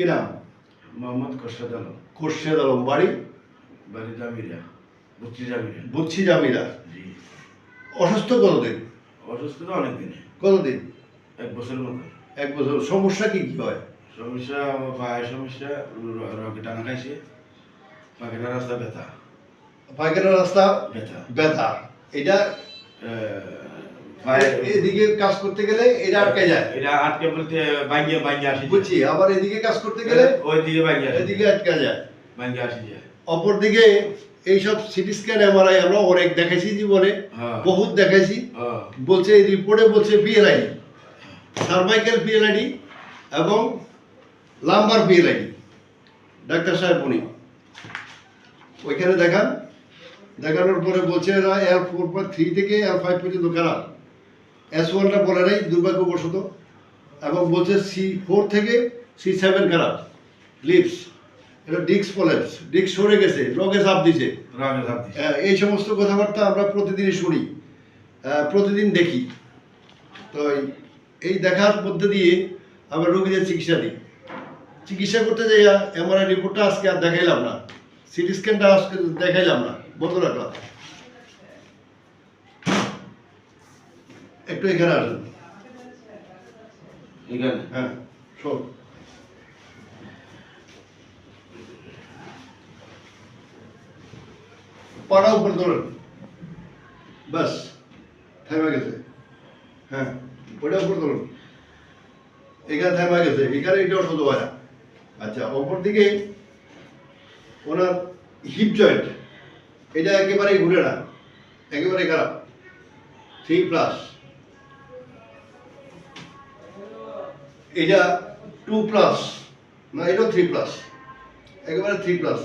কি নাম? মোহাম্মদ খোরশেদ আলম। খোরশেদ আলম বাড়ি? বাড়ি জামিরা বুচ্চি জামিরা বুচ্ছি জামিরা জি। অসুস্থ কতদিন? অসুস্থ তো অনেক দিনে কতদিন? এক বছরের মতো। এক বছর। সমস্যা কি কি হয়? সমস্যা পায়ের সমস্যা রকে টানা খাইছে। পাখিটা রাস্তা ব্যথা। পায়খানা রাস্তা ব্যথা। ব্যথা। এটা এদিকে কাজ করতে গেলে এটা আটকে যায়। এটা আটকে বলতে আসি বুঝছি আবার এদিকে কাজ করতে গেলে ওই দিকে ভাঙ্গিয়ে এদিকে আটকে যায়। আসি যায়। অপরদিকে এইসব সিটি স্ক্যান এমআরআই আমরা অনেক দেখাইছি জীবনে হ্যাঁ। বহুত দেখাইছি। বলছে এই রিপোর্টে বলছে পিএলআইডি সার্ভাইকেল পিএলআইডি এবং লাম্বার পিএলআইডি ডাক্তার সাহেব উনি। ওইখানে দেখান। দেখানোর পরে বলছে এরা এল ফোর পয়েন্ট থ্রি থেকে এল ফাইভ পর্যন্ত খারাপ এস ওয়ানটা বলে নাই দুর্ভাগ্যবশত এবং বলছে সি ফোর থেকে সি সেভেন খারাপ লিপস এটা ডিক্স পলেপস ডিক্স সরে গেছে রোগে চাপ দিছে। এই সমস্ত কথাবার্তা আমরা প্রতিদিনই শুনি প্রতিদিন দেখি। তো এই- এই দেখার মধ্যে দিয়ে আমরা রোগীদের চিকিৎসা দিই। চিকিৎসা করতে যাইয়া এমআরআই রিপোর্টটা আজকে আর দেখাইলাম না। সিটি স্ক্যানটা আজকে দেখাইলাম না। বন্ধ রাখলাম। একটু এখানে আসুন। এখানে? হ্যাঁ শোন। পাড়া উপর ধরুন। বাস থেমে গেছে। হ্যাঁ ওটা উপর ধরুন। এখানে থেমে গেছে। এখানে এটাও শুধু হয় আচ্ছা অপর দিকে ওনার হিপ জয়েন্ট এটা একেবারেই ঘুরে না। একেবারে খারাপ। থ্রি প্লাস এটা টু প্লাস না এটাও থ্রি প্লাস একেবারে থ্রি প্লাস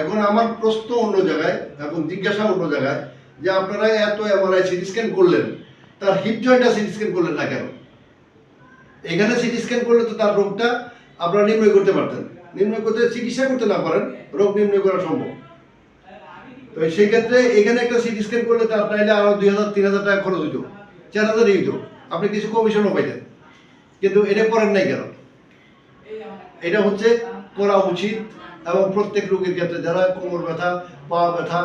এখন আমার প্রশ্ন অন্য জায়গায়, এখন জিজ্ঞাসা অন্য জায়গায়, যে আপনারা এত এমআরআই সিটি স্ক্যান করলেন, তার হিপ জয়েন্টটা সিটি স্ক্যান করলেন না কেন? এখানে সিটি স্ক্যান করলে তো তার রোগটা আপনারা নির্ণয় করতে পারতেন। নির্ণয় করতে, চিকিৎসা করতে না পারেন, রোগ নির্ণয় করা সম্ভব। তো সেই ক্ষেত্রে এখানে একটা সিটি স্ক্যান করলে তার তাইলে আরও দুই হাজার, তিন হাজার টাকা খরচ হইতো, চার হাজারই হইতো। আপনি কিছু কমিশনও পাইতেন। কিন্তু এটা করেন নাই কেন? এটা হচ্ছে করা উচিত এবং প্রত্যেক রোগীর ক্ষেত্রে যারা কোমর ব্যথা, পা ব্যথা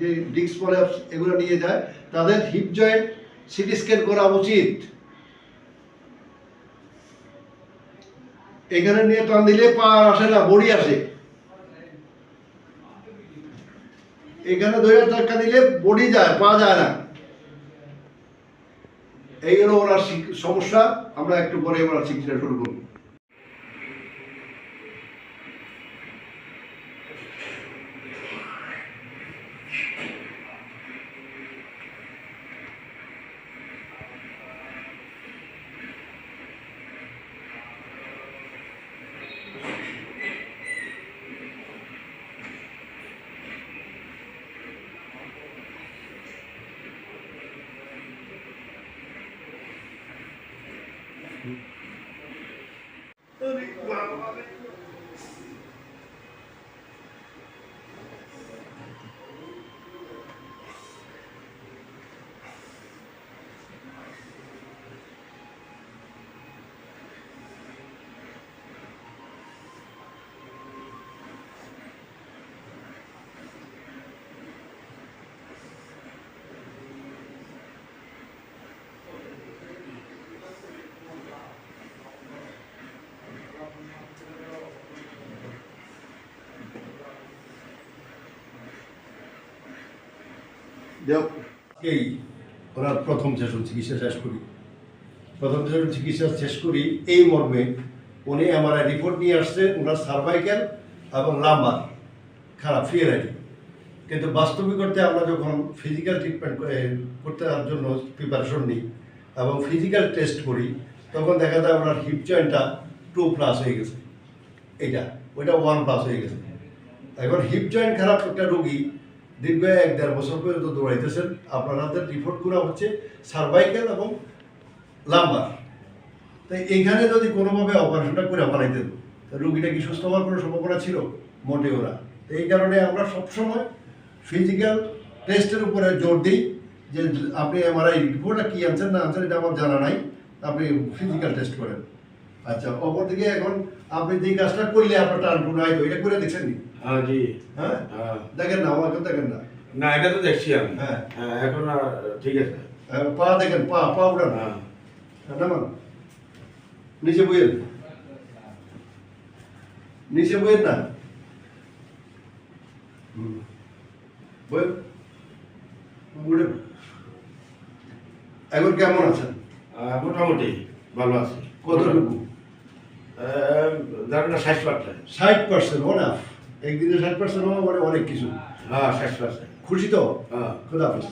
যে ডিস্ক প্রলাপস এগুলো নিয়ে যায়, তাদের হিপ জয়েন্ট, সিটি স্ক্যান করা উচিত। এখানে নিয়ে টান দিলে পা আসে না, বড়ি আসে। এখানে হাজার টাকা দিলে বডি যায়, পা যায় না। এই হলো ওনার সমস্যা আমরা একটু পরে ওনার চিকিৎসা শুরু করব। you. এই ওনার প্রথম সেশন চিকিৎসা শেষ করি। প্রথম সেশন চিকিৎসা শেষ করি এই মর্মে উনি এমআরআই রিপোর্ট নিয়ে আসছে ওনার সার্ভাইকেল এবং লাম্বার খারাপ ফিয়ারাইটি কিন্তু বাস্তবিক করতে আমরা যখন ফিজিক্যাল ট্রিটমেন্ট করতে জন্য প্রিপারেশন নিই এবং ফিজিক্যাল টেস্ট করি, তখন দেখা যায় ওনার হিপ জয়েন্টটা টু প্লাস হয়ে গেছে। এটা ওইটা ওয়ান প্লাস হয়ে গেছে। এখন হিপ জয়েন্ট খারাপ একটা রোগী দীর্ঘ এক দেড় বছর পর্যন্ত দৌড়াইতেছেন। আপনাদের রিপোর্ট করা হচ্ছে সার্ভাইকেল এবং লাম্বার তাই এখানে যদি কোনোভাবে অপারেশনটা করে ফেলাইতেন রুগীটা কি সুস্থ হওয়ার কোনো সম্ভাবনা ছিল? মোটেও না। এই কারণে আমরা সবসময় ফিজিক্যাল টেস্টের উপরে জোর দিই যে আপনি এমআরআই রিপোর্টটা কী আনছেন, না আনছেন, এটা আমার জানা নাই। আপনি ফিজিক্যাল টেস্ট করেন। আচ্ছা অপরদিকে এখন আপনি যে কাজটা করলে আপনার টান টুন আইতো এটা করে দেখছেন নি? হ্যাঁ জি। হ্যাঁ? হ্যাঁ। দেখেন না আমাকে দেখেন না। না এটা তো দেখছি আমি। হ্যাঁ। হ্যাঁ এখন ঠিক আছে। হ্যাঁ, পা দেখেন পা পা উঠান। হ্যাঁ। নামান নিচে বইয়েন নিচে বইয়েন না। বইয়েন উঠেন এখন কেমন আছেন? মোটামুটি ভালো আছে। কতটুকু? ধরেন না ষাট পার্সেন্ট ষাট পার্সেন্ট অনাফ একদিনে ষাট পার্সেন্ট হওয়া মানে অনেক কিছু। হ্যাঁ ষাট পার্সেন্ট খুশি তো? হ্যাঁ। খুদা হাফিজ।